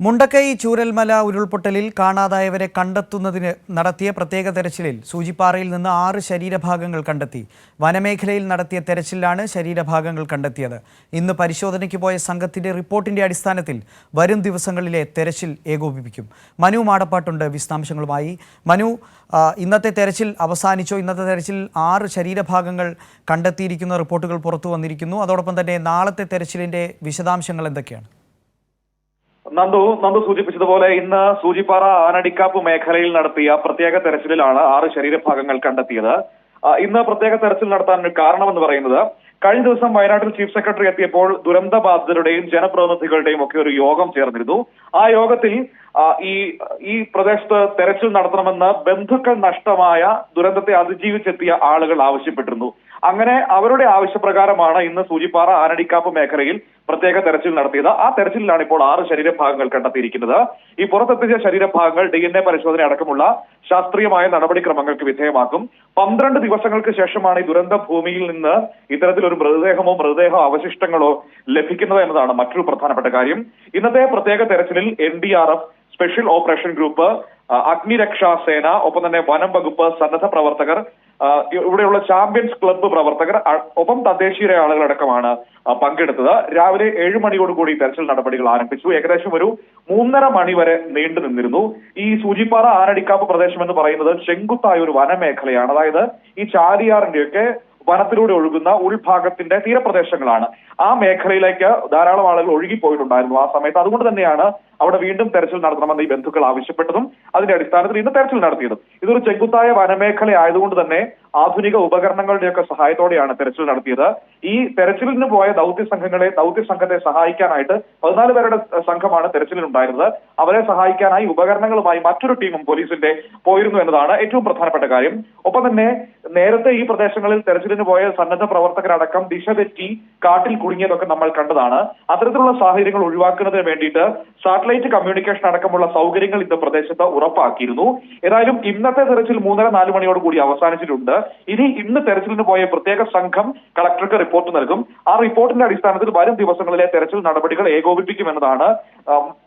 മുണ്ടക്കൈ ചൂരൽമല ഉരുൾപൊട്ടലിൽ കാണാതായവരെ കണ്ടെത്തുന്നതിന് നടത്തിയ പ്രത്യേക തെരച്ചിലിൽ സൂചിപ്പാറയിൽ നിന്ന് ആറ് ശരീരഭാഗങ്ങൾ കണ്ടെത്തി. വനമേഖലയിൽ നടത്തിയ തെരച്ചിലാണ് ശരീരഭാഗങ്ങൾ കണ്ടെത്തിയത്. ഇന്ന് പരിശോധനയ്ക്ക് പോയ സംഘത്തിന്റെ റിപ്പോർട്ടിന്റെ അടിസ്ഥാനത്തിൽ വരും ദിവസങ്ങളിലെ തെരച്ചിൽ ഏകോപിപ്പിക്കും. മനു മാടപ്പാട്ടുണ്ട്. വിശദാംശങ്ങളുമായി മനു ഇന്നത്തെ തെരച്ചിൽ അവസാനിച്ചോ? ഇന്നത്തെ തെരച്ചിൽ ആറ് ശരീരഭാഗങ്ങൾ കണ്ടെത്തിയിരിക്കുന്ന റിപ്പോർട്ടുകൾ പുറത്തു വന്നിരിക്കുന്നു. അതോടൊപ്പം തന്നെ നാളത്തെ തെരച്ചിലിന്റെ വിശദാംശങ്ങൾ എന്തൊക്കെയാണ്? നന്ദു നന്ദു സൂചിപ്പിച്ചതുപോലെ ഇന്ന് സൂചിപ്പാറ ആനടിക്കാപ്പ് മേഖലയിൽ നടത്തിയ പ്രത്യേക തെരച്ചിലിലാണ് ആറ് ശരീരഭാഗങ്ങൾ കണ്ടെത്തിയത്. ഇന്ന് പ്രത്യേക തെരച്ചിൽ നടത്താൻ കാരണമെന്ന് പറയുന്നത് കഴിഞ്ഞ ദിവസം വയനാട്ടിൽ ചീഫ് സെക്രട്ടറി എത്തിയപ്പോൾ ദുരന്ത ബാധിതരുടെയും ജനപ്രതിനിധികളുടെയും ഒക്കെ ഒരു യോഗം ചേർന്നിരുന്നു. ആ യോഗത്തിൽ ഈ ഈ പ്രദേശത്ത് തെരച്ചിൽ നടത്തണമെന്ന് ബന്ധുക്കൾ നഷ്ടമായ ദുരന്തത്തെ അതിജീവിച്ചെത്തിയ ആളുകൾ ആവശ്യപ്പെട്ടിരുന്നു. അങ്ങനെ അവരുടെ ആവശ്യപ്രകാരമാണ് ഇന്ന് സൂചിപ്പാറ ആനടിക്കാപ്പ് മേഖലയിൽ പ്രത്യേക തെരച്ചിൽ നടത്തിയത്. ആ തെരച്ചിലിലാണ് ഇപ്പോൾ ആറ് ശരീരഭാഗങ്ങൾ കണ്ടെത്തിയിരിക്കുന്നത്. ഈ പുറത്തെത്തിച്ച ശരീരഭാഗങ്ങൾ ഡി എൻ എ പരിശോധന അടക്കമുള്ള ശാസ്ത്രീയമായ നടപടിക്രമങ്ങൾക്ക് വിധേയമാക്കും. പന്ത്രണ്ട് ദിവസങ്ങൾക്ക് ശേഷമാണ് ഈ ദുരന്ത ഭൂമിയിൽ നിന്ന് ഇത്തരത്തിലൊരു മൃതദേഹമോ മൃതദേഹ അവശിഷ്ടങ്ങളോ ലഭിക്കുന്നത് എന്നതാണ് മറ്റൊരു പ്രധാനപ്പെട്ട കാര്യം. ഇന്നത്തെ പ്രത്യേക തെരച്ചിലിൽ N D R F special operation group അഗ്നിരക്ഷാ സേന ഒപ്പം തന്നെ വനം വകുപ്പ് സന്നദ്ധ പ്രവർത്തകർ ഇവിടെയുള്ള ചാമ്പ്യൻസ് ക്ലബ്ബ് പ്രവർത്തകർ ഒപ്പം തദ്ദേശീയ ആളുകളടക്കമാണ് പങ്കെടുത്തത്. രാവിലെ ഏഴ് മണിയോടുകൂടി തെരച്ചിൽ നടപടികൾ ആരംഭിച്ചു. ഏകദേശം ഒരു മൂന്നര മണി വരെ നീണ്ടു നിന്നിരുന്നു. ഈ സൂചിപ്പാറ ആനടിക്കാപ്പ് പ്രദേശം എന്ന് പറയുന്നത് ചെങ്കുത്തായ ഒരു വനമേഖലയാണ്. അതായത് ഈ ചാലിയാറിന്റെയൊക്കെ വനത്തിലൂടെ ഒഴുകുന്ന ഉൾഭാഗത്തിന്റെ തീരപ്രദേശങ്ങളാണ്. ആ മേഖലയിലേക്ക് ധാരാളം ആളുകൾ ഒഴുകിപ്പോയിട്ടുണ്ടായിരുന്നു ആ സമയത്ത്. അതുകൊണ്ട് തന്നെയാണ് അവിടെ വീണ്ടും തെരച്ചിൽ നടത്തണമെന്ന് ഈ ബന്ധുക്കൾ ആവശ്യപ്പെട്ടതും അതിന്റെ അടിസ്ഥാനത്തിൽ ഇന്ന് തെരച്ചിൽ നടത്തിയതും. ഇതൊരു ചെങ്കുത്തായ വനമേഖല ആയതുകൊണ്ട് തന്നെ ആധുനിക ഉപകരണങ്ങളുടെയൊക്കെ സഹായത്തോടെയാണ് തെരച്ചിൽ നടത്തിയത്. ഈ തെരച്ചിലിന് പോയ ദൗത്യ സംഘങ്ങളെ ദൗത്യ സംഘത്തെ സഹായിക്കാനായിട്ട് പതിനാല് പേരുടെ സംഘമാണ് തെരച്ചിലിനുണ്ടായിരുന്നത് അവരെ സഹായിക്കാനായി ഉപകരണങ്ങളുമായി മറ്റൊരു ടീമും പോലീസിന്റെ പോയിരുന്നു എന്നതാണ് ഏറ്റവും പ്രധാനപ്പെട്ട കാര്യം. ഒപ്പം തന്നെ നേരത്തെ ഈ പ്രദേശങ്ങളിൽ തെരച്ചിലിന് പോയ സന്നദ്ധ പ്രവർത്തകരടക്കം ദിശ തെറ്റി കാട്ടിൽ കുടുങ്ങിയതൊക്കെ നമ്മൾ കണ്ടതാണ്. അത്തരത്തിലുള്ള സാഹചര്യങ്ങൾ ഒഴിവാക്കുന്നതിന് വേണ്ടിയിട്ട് സാറ്റലൈറ്റ് കമ്മ്യൂണിക്കേഷൻ അടക്കമുള്ള സൗകര്യങ്ങൾ ഇന്ന് പ്രദേശത്ത് ഉറപ്പാക്കിയിരുന്നു. ഏതായാലും ഇന്നത്തെ തെരച്ചിൽ മൂന്നര നാല് മണിയോട് കൂടി അവസാനിച്ചിട്ടുണ്ട്. ഇനി ഇന്ന് തെരച്ചിലിന് പോയ പ്രത്യേക സംഘം കളക്ടർക്ക് റിപ്പോർട്ട് നൽകും. ആ റിപ്പോർട്ടിന്റെ അടിസ്ഥാനത്തിൽ വരും ദിവസങ്ങളിലെ തെരച്ചിൽ നടപടികൾ ഏകോപിപ്പിക്കുമെന്നതാണ്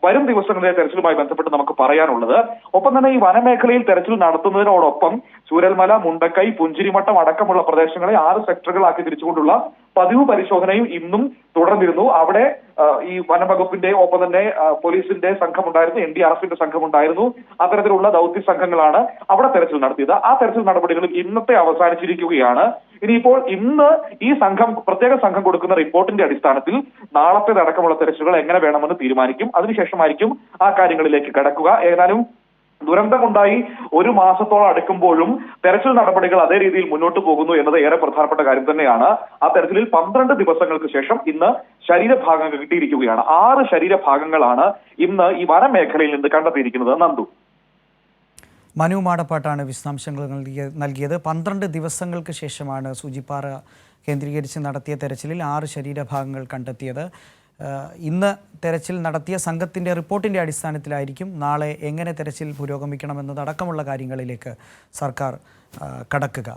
വരും ദിവസങ്ങളിലെ തെരച്ചിലുമായി ബന്ധപ്പെട്ട് നമുക്ക് പറയാനുള്ളത്. ഒപ്പം തന്നെ ഈ വനമേഖലയിൽ തെരച്ചിൽ നടത്തുന്നതിനോടൊപ്പം ചൂരൽമല മുണ്ടക്കൈ പുഞ്ചിരിമട്ടം അടക്കമുള്ള പ്രദേശങ്ങളെ ആറ് സെക്ടറുകളാക്കി തിരിച്ചുകൊണ്ടുള്ള പതിവ് പരിശോധനയും ഇന്നും തുടർന്നിരുന്നു. അവിടെ ഈ വനംവകുപ്പിന്റെ ഒപ്പം തന്നെ പോലീസിന്റെ സംഘമുണ്ടായിരുന്നു എൻ ഡി ആർ എഫിന്റെ സംഘമുണ്ടായിരുന്നു. അത്തരത്തിലുള്ള ദൗത്യ സംഘങ്ങളാണ് അവിടെ തെരച്ചിൽ നടത്തിയത്. ആ തെരച്ചിൽ നടപടികൾ ഇന്നത്തെ അവസാനിച്ചിരിക്കുകയാണ്. ഇനിയിപ്പോൾ ഇന്ന് ഈ സംഘം പ്രത്യേക സംഘം കൊടുക്കുന്ന റിപ്പോർട്ടിന്റെ അടിസ്ഥാനത്തിൽ നാളത്തേതടക്കമുള്ള തെരച്ചിലുകൾ എങ്ങനെ വേണമെന്ന് തീരുമാനിക്കും. അതിനുശേഷമായിരിക്കും ആ കാര്യങ്ങളിലേക്ക് കടക്കുക. ഏതായാലും ദുരന്തമുണ്ടായി ഒരു മാസത്തോളം അടുക്കുമ്പോഴും തെരച്ചിൽ നടപടികൾ അതേ രീതിയിൽ മുന്നോട്ട് പോകുന്നു എന്നത് ഏറെ പ്രധാനപ്പെട്ട കാര്യം തന്നെയാണ്. ആ തെരച്ചിലിൽ പന്ത്രണ്ട് ദിവസങ്ങൾക്ക് ശേഷം ഇന്ന് ശരീരഭാഗങ്ങൾ കിട്ടിയിരിക്കുകയാണ്. ആറ് ശരീരഭാഗങ്ങളാണ് ഇന്ന് ഈ വനമേഖലയിൽ നിന്ന് കണ്ടെത്തിയിരിക്കുന്നത്. നന്ദു. മനു മാടപ്പാട്ടാണ് വിശദാംശങ്ങൾ നൽകിയ നൽകിയത്. പന്ത്രണ്ട് ദിവസങ്ങൾക്ക് ശേഷമാണ് സൂചിപ്പാറ കേന്ദ്രീകരിച്ച് നടത്തിയ തെരച്ചിലിൽ ആറ് ശരീരഭാഗങ്ങൾ കണ്ടെത്തിയത്. ഇന്ന് തെരച്ചിൽ നടത്തിയ സംഘത്തിന്റെ റിപ്പോർട്ടിന്റെ അടിസ്ഥാനത്തിലായിരിക്കും നാളെ എങ്ങനെ തെരച്ചിൽ പുരോഗമിക്കണമെന്നതടക്കമുള്ള കാര്യങ്ങളിലേക്ക് സർക്കാർ കടക്കുക.